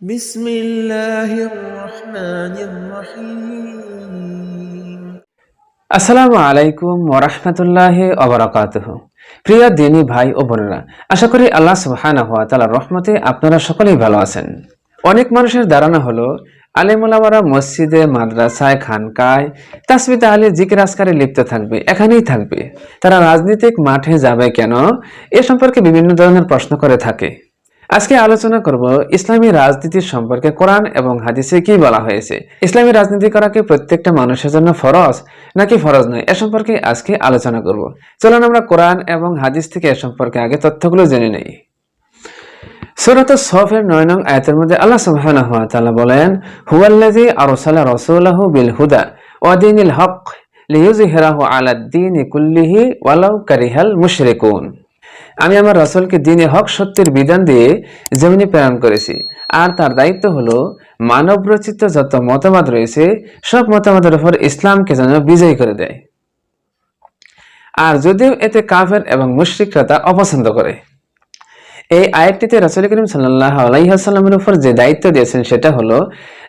بسم الله الرحمن الرحيم আসসালামু আলাইকুম ওরহমতুল্লাহ অবরাকাতুহ প্রিয় দিনী ভাই ও বোনেরা আশা করি আল্লাহ সুবহানাহু ওয়া তাআলার রহমতে আপনারা সকলেই ভালো আছেন অনেক মানুষের ধারণা হলো আলেমুলামারা মসজিদে মাদ্রাসায় খানকায় তাসমিত আলী জিকির আসকারে লিপ্ত থাকবে এখানেই থাকবে তারা রাজনৈতিক মাঠে যাবে কেন এ সম্পর্কে বিভিন্ন ধরনের প্রশ্ন করে থাকে আজকে আলোচনা করব ইসলামী রাজনীতির সম্পর্কে কোরআন এবং হাদিসে কি বলা হয়েছে। ইসলামী রাজনীতি করা কি প্রত্যেকটা মানুষের জন্য ফরজ, নাকি ফরজ নয়? এ সম্পর্কে আজকে আলোচনা করব। চলুন আমরা কোরআন এবং হাদিস থেকে এ সম্পর্কে আগে তথ্যগুলো জেনে নেই। সূরাত সফের নয় নং আয়াতের মধ্যে আল্লাহ সুবহানাহু ওয়া তাআলা বলেন, হুয়াল্লাযী আরসালা রাসূলাহু বিল হুদা ওয়া দীনিল হক লিইয়ুযহিরাহু আলাদ দীনি কুল্লিহি ওয়ালাউ কারিহাল মুশরিকুন। আমি আমার রাসূলকে দিনে হক সত্যের বিধান দিয়ে জমিনে প্রেরণ করেছি। আর তার দায়িত্ব হলো মানব রচিত যত মতামত রয়েছে, সব মতামতের উপর ইসলামকে যেন বিজয়ী করে দেয়। আর যদিও এতে কাফের এবং মুশরিকরা তা অপছন্দ করে। এই আয়াতটিতে রাসূল করিম সাল্লাহ আলাইহাল্লামের উপর যে দায়িত্ব দিয়েছেন, সেটা হলো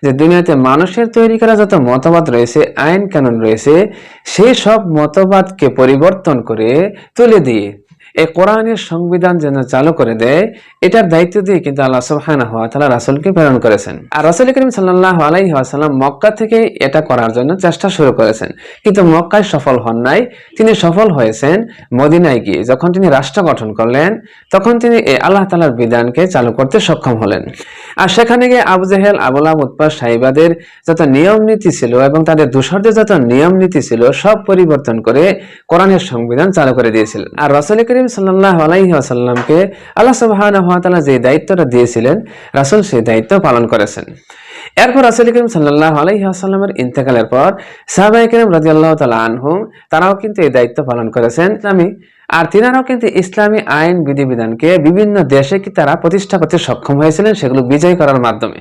যে দুনিয়াতে মানুষের তৈরি করা যত মতবাদ রয়েছে, আইন কানুন রয়েছে সেই সব মতবাদকে পরিবর্তন করে তুলে দিয়ে এই কোরআনের সংবিধান যেন চালু করে দেয়, এটার দায়িত্ব দিয়ে কিন্তু আল্লাহ সুবহানাহু ওয়া তাআলা রাসূলকে প্রেরণ করেছেন। আর রাসূল করিম সাল্লাল্লাহু আলাইহি ওয়াসাল্লাম মক্কা থেকে এটা করার জন্য চেষ্টা শুরু করেছেন। কিন্তু মক্কায় সফল হন নাই। তিনি সফল হয়েছেন মদিনায় গিয়ে। যখন তিনি রাষ্ট্র গঠন করলেন, তখন তিনি এই আল্লাহ তাআলার বিধানকে চালু করতে সক্ষম হলেন। আর সেখানে গিয়ে আবু জেহেল আবুল উৎপাদ সাহিবাদের যত নিয়ম নীতি ছিল এবং তাদের দূষরদের যত নিয়ম নীতি ছিল, সব পরিবর্তন করে কোরআনের সংবিধান চালু করে দিয়েছিলেন। আর রাসূল করিম সাল্লাল্লাহু আলাইহি ওয়াসাল্লামকে আল্লাহ সুবহানাহু ওয়া যে দায়িত্বটা দিয়েছিলেন, রাসূল সেই দায়িত্ব পালন করেছেন। এরপর রাসূল করিম সাল্লাল্লাহু আলাইহি ওয়াসাল্লামের ইন্তেকালের পর সাহাবায়ে কেরাম রাদিয়াল্লাহু তাআলা আনহুম, তারাও কিন্তু এই দায়িত্ব পালন করেছেন। আমি, আর তিনারাও কিন্তু ইসলামী আইন বিধিবিধানকে বিভিন্ন দেশে কি তারা প্রতিষ্ঠা করতে সক্ষম হয়েছিলেন, সেগুলো বিজয় করার মাধ্যমে।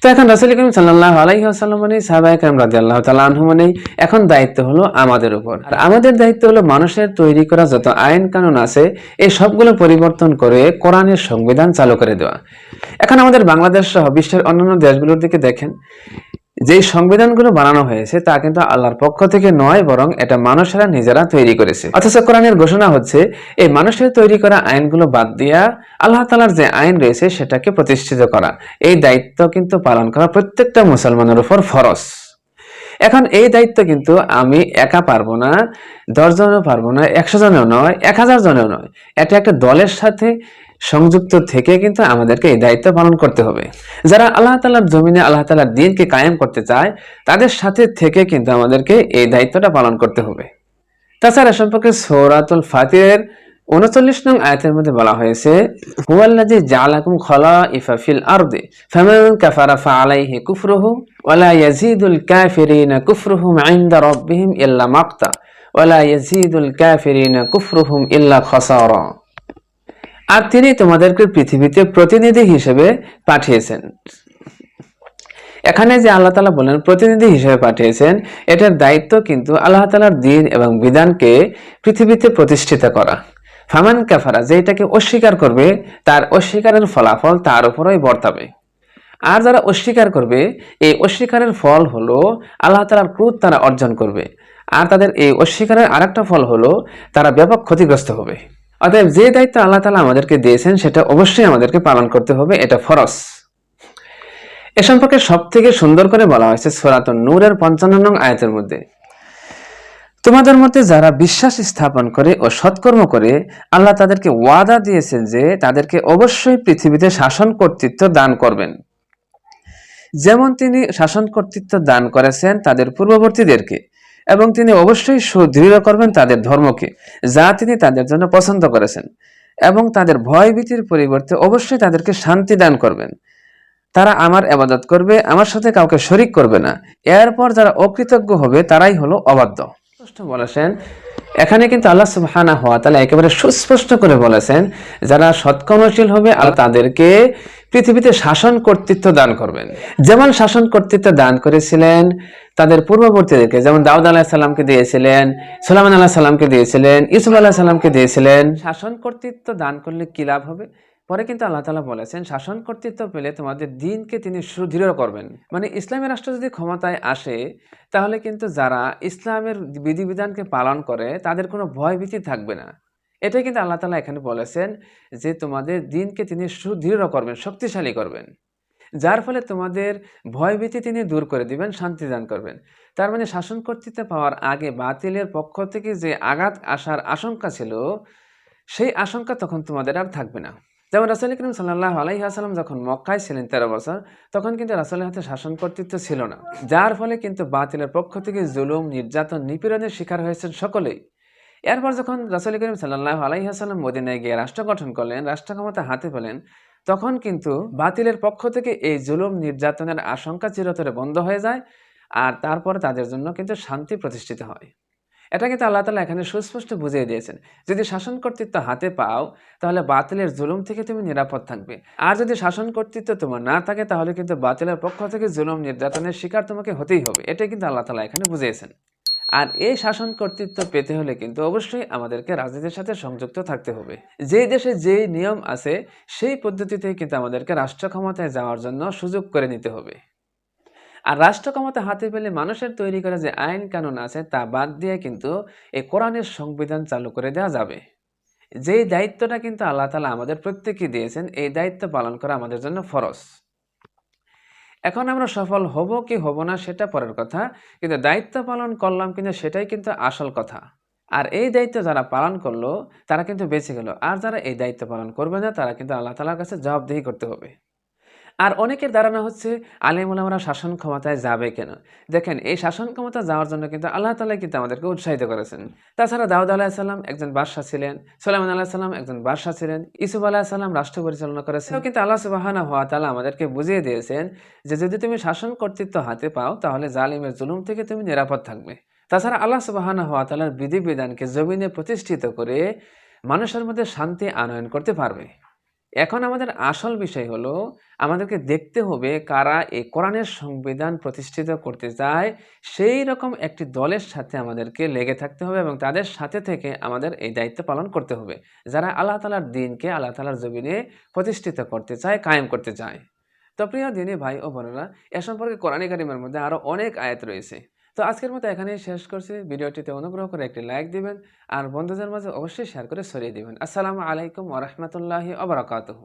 তো এখন রাসুল করিম সাল্লাহ আলাই ওয়াসাল্লাম মানে সাহাবায়ে রাজি আল্লাহ আনহু মানে এখন দায়িত্ব হলো আমাদের উপর। আর আমাদের দায়িত্ব হলো মানুষের তৈরি করা যত আইন কানুন আছে, এই সবগুলো পরিবর্তন করে কোরআনের সংবিধান চালু করে দেওয়া। এখন আমাদের বাংলাদেশ সহ বিশ্বের অন্যান্য দেশগুলোর দিকে দেখেন যে সংবিধানগুলো বানানো হয়েছে তা কিন্তু আল্লাহর পক্ষ থেকে নয়, বরং এটা মানুষেরা নিজেরা তৈরি করেছে। অথচ কোরআনের ঘোষণা হচ্ছে, এই মানুষের তৈরি করা আইনগুলো বাদ দিয়া আল্লাহ তালার যে আইন রয়েছে সেটাকে প্রতিষ্ঠিত করা। এই দায়িত্ব কিন্তু পালন করা প্রত্যেকটা মুসলমানের উপর ফরজ। এখন এই দায়িত্ব কিন্তু আমি একা পারব না দশ জনেও পারব না, একশো জনেও নয়, এক হাজার জনেও নয়। এটা একটা দলের সাথে সংযুক্ত থেকে কিন্তু আমাদেরকে এই দায়িত্ব পালন করতে হবে। যারা আল্লাহ তালার জমিনে আল্লাহ তালার দিনকে কায়েম করতে চায়, তাদের সাথে থেকে কিন্তু আমাদেরকে এই দায়িত্বটা পালন করতে হবে। তাছাড়া সম্পর্কে সৌরাতুল ফাতিরের উনচল্লিশ নং আয়াতের মধ্যে বলা হয়েছে, হুয়াল্লাযী জাআলাকুম খলাইফা ফিল আরদি, ফামান কাফারা ফাআলাইহি কুফরুহু ওয়ালা ইয়াজিদুল কাফিরিনা কুফরুহুম ইনদা রাব্বিহিম ইল্লা মাকতা ওয়ালা ইয়াজিদুল কাফিরিনা কুফরুহুম ইল্লা খাসারা। আর তিনি তোমাদেরকে পৃথিবীতে প্রতিনিধি হিসেবে পাঠিয়েছেন। এখানে যে আল্লাহ তালা বলেন, প্রতিনিধি হিসেবে পাঠিয়েছেন, এটার দায়িত্ব কিন্তু আল্লাহ তালার দিন এবং বিধানকে পৃথিবীতে প্রতিষ্ঠিত করা। ফামান কাফারা, যে এটাকে অস্বীকার করবে, তার অস্বীকারের ফলাফল তার উপরই বর্তাবে। আর যারা অস্বীকার করবে, এই অস্বীকারের ফল হলো আল্লাহ তালার ক্রোধ তারা অর্জন করবে। আর তাদের এই অস্বীকারের আরেকটা ফল হলো তারা ব্যাপক ক্ষতিগ্রস্ত হবে। অতএব যে দায়িত্ব আল্লাহ তালা আমাদেরকে দিয়েছেন, সেটা অবশ্যই আমাদেরকে পালন করতে হবে, এটা ফরজ। এ সম্পর্কে সব থেকে সুন্দর করে বলা হয়েছে সোরাত নূরের পঞ্চান্ন নং আয়াতের মধ্যে। তোমাদের মধ্যে যারা বিশ্বাস স্থাপন করে ও সৎকর্ম করে, আল্লাহ তাদেরকে ওয়াদা দিয়েছেন যে তাদেরকে অবশ্যই পৃথিবীতে শাসন কর্তৃত্ব দান করবেন। যেমন তিনি শাসন কর্তৃত্ব দান করেছেন তাদের পূর্ববর্তীদেরকে এবং তিনি অবশ্যই সুদৃঢ় করবেন তাদের ধর্মকে, যা তিনি তাদের জন্য পছন্দ করেছেন। এবং তাদের ভয় ভীতির পরিবর্তে অবশ্যই তাদেরকে শান্তি দান করবেন। তারা আমার আবাদত করবে, আমার সাথে কাউকে শরিক করবে না। এরপর যারা অকৃতজ্ঞ হবে, তারাই হলো অবাধ্য। স্পষ্ট বলেছেন। এখানে কিন্তু আল্লাহ সুবহানা হওয়া তাহলে একেবারে সুস্পষ্ট করে বলেছেন, যারা সৎকর্মশীল হবে আল্লাহ তাদেরকে পৃথিবীতে শাসন কর্তৃত্ব দান করবেন। যেমন শাসন কর্তৃত্ব দান করেছিলেন তাদের পূর্ববর্তীদেরকে, যেমন দাউদ আলাহ সাল্লামকে দিয়েছিলেন সোলামান আল্লাহ সাল্লামকে দিয়েছিলেন, ইউসুফ আল্লাহ সাল্লামকে দিয়েছিলেন। শাসন কর্তৃত্ব দান করলে কি লাভ হবে? পরে কিন্তু আল্লাহ তালা বলেছেন, শাসন কর্তৃত্ব পেলে তোমাদের দিনকে তিনি সুদৃঢ় করবেন। মানে ইসলামী রাষ্ট্র যদি ক্ষমতায় আসে, তাহলে কিন্তু যারা ইসলামের বিধিবিধানকে পালন করে, তাদের কোনো ভয়ভীতি থাকবে না। এটাই কিন্তু আল্লাহ তালা এখানে বলেছেন যে, তোমাদের দিনকে তিনি সুদৃঢ় করবেন, শক্তিশালী করবেন। যার ফলে তোমাদের ভয়ভীতি তিনি দূর করে দিবেন, শান্তি দান করবেন। তার মানে শাসন কর্তৃত্ব পাওয়ার আগে বাতিলের পক্ষ থেকে যে আঘাত আসার আশঙ্কা ছিল, সেই আশঙ্কা তখন তোমাদের আর থাকবে না। যেমন রাসুল করিম সাল্লাহ আলাইহাসাল্লাম যখন মক্কায় ছিলেন তেরো বছর, তখন কিন্তু রাসুলের হাতে শাসন কর্তৃত্ব ছিল না। যার ফলে কিন্তু বাতিলের পক্ষ থেকে জুলুম, নির্যাতন, নিপীড়নের শিকার হয়েছেন সকলেই। এরপর যখন রাসুল করিম সাল্লাহ আলাইহাসাল্লাম মদিনায় গিয়ে রাষ্ট্র গঠন করলেন, রাষ্ট্র ক্ষমতা হাতে পেলেন, তখন কিন্তু বাতিলের পক্ষ থেকে এই জুলুম, নির্যাতনের আশঙ্কা চিরতরে বন্ধ হয়ে যায় আর তারপরে তাদের জন্য কিন্তু শান্তি প্রতিষ্ঠিত হয়। এটা কিন্তু আল্লাহ তালা এখানে সুস্পষ্ট বুঝিয়ে দিয়েছেন। যদি শাসন কর্তৃত্ব হাতে পাও, তাহলে বাতিলের জুলুম থেকে তুমি নিরাপদ থাকবে। আর যদি শাসন কর্তৃত্ব তোমার না থাকে, তাহলে কিন্তু বাতিলের পক্ষ থেকে জুলুম নির্যাতনের শিকার তোমাকে হতেই হবে। এটাই কিন্তু আল্লাহ তালা এখানে বুঝিয়েছেন। আর এই শাসন কর্তৃত্ব পেতে হলে কিন্তু অবশ্যই আমাদেরকে রাজনীতির সাথে সংযুক্ত থাকতে হবে। যেই দেশে যেই নিয়ম আছে, সেই পদ্ধতিতে কিন্তু আমাদেরকে রাষ্ট্র ক্ষমতায় যাওয়ার জন্য সুযোগ করে নিতে হবে। আর রাষ্ট্র ক্ষমতা হাতে পেলে মানুষের তৈরি করা যে আইন কানুন আছে তা বাদ দিয়ে কিন্তু এই কোরআনের সংবিধান চালু করে দেওয়া যাবে। যেই দায়িত্বটা কিন্তু আল্লাহ তালা আমাদের প্রত্যেককে দিয়েছেন, এই দায়িত্ব পালন করা আমাদের জন্য ফরজ। এখন আমরা সফল হব কি হব না সেটা পরের কথা, কিন্তু দায়িত্ব পালন করলাম কিন্তু সেটাই কিন্তু আসল কথা। আর এই দায়িত্ব যারা পালন করল, তারা কিন্তু বেঁচে গেল। আর যারা এই দায়িত্ব পালন করবে না, তারা কিন্তু আল্লাহ তালার কাছে জবাবদিহি করতে হবে। আর অনেকের ধারণা হচ্ছে আলিমুলামরা শাসন ক্ষমতায় যাবে কেন? দেখেন, এই শাসন ক্ষমতা যাওয়ার জন্য কিন্তু আল্লাহ তালা কিন্তু আমাদেরকে উৎসাহিত করেছেন। তাছাড়া দাউদ আলাহিসাল্লাম একজন বাদশাহ ছিলেন, সোলাইমান আলাহিসাল্লাম একজন বাদশাহ ছিলেন ইসুফ আলাহিসাল্লাম রাষ্ট্র পরিচালনা করেছেন। কিন্তু আল্লাহ সুবাহানা হওয়া তালা আমাদেরকে বুঝিয়ে দিয়েছেন যে যদি তুমি শাসন কর্তৃত্ব হাতে পাও, তাহলে জালিমের জুলুম থেকে তুমি নিরাপদ থাকবে। তাছাড়া আল্লাহ সুবাহানা হওয়া তালার বিধিবিধানকে জমিনে প্রতিষ্ঠিত করে মানুষের মধ্যে শান্তি আনয়ন করতে পারবে। এখন আমাদের আসল বিষয় হলো, আমাদেরকে দেখতে হবে কারা এই কোরআনের সংবিধান প্রতিষ্ঠিত করতে চায়। সেই রকম একটি দলের সাথে আমাদেরকে লেগে থাকতে হবে এবং তাদের সাথে থেকে আমাদের এই দায়িত্ব পালন করতে হবে। যারা আল্লাহ তালার দিনকে আল্লাহ তালার জমিনে প্রতিষ্ঠিত করতে চায়, কায়েম করতে চায়। তো প্রিয় দিনী ভাই ও বোনেরা, এ সম্পর্কে কোরআন কারিমের মধ্যে আরও অনেক আয়াত রয়েছে। তো আজকের মতো এখানেই শেষ করছি। ভিডিওটিতে অনুগ্রহ করে একটি লাইক দিবেন আর বন্ধুদের মাঝে অবশ্যই শেয়ার করে সরিয়ে দিবেন। আসসালামু আলাইকুম ওরহমতুল্লাহি আবরাকাতহ